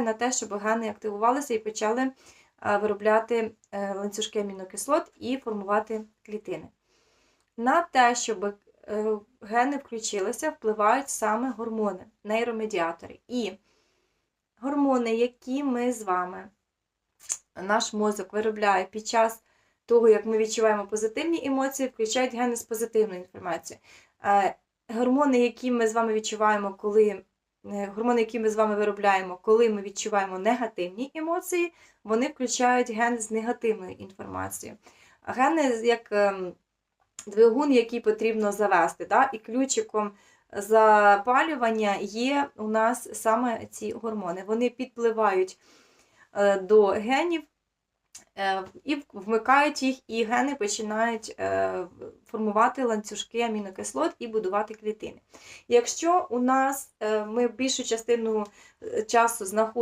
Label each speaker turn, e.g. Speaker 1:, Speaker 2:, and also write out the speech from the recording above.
Speaker 1: на те, щоб гени активувалися і почали е, виробляти е, ланцюжки амінокислот і формувати клітини. На те, щоб е, гени включилися, впливають саме гормони, нейромедіатори. І гормони, які ми з вами, наш мозок виробляє під час того, як ми відчуваємо позитивні емоції, включають гени з позитивною інформацією. Гормони, які ми з вами відчуваємо, коли гормони, які ми з вами виробляємо, коли ми відчуваємо негативні емоції, вони включають ген з негативною інформацією. Ген як ем, двигун, який потрібно завести, да? і ключиком запалювання є у нас саме ці гормони. Вони підпливають е, до генів е, і вмикають їх, і гени починають е, формувати ланцюжки амінокислот і будувати клітини. Якщо у нас е, ми більшу частину е, часу знаходимо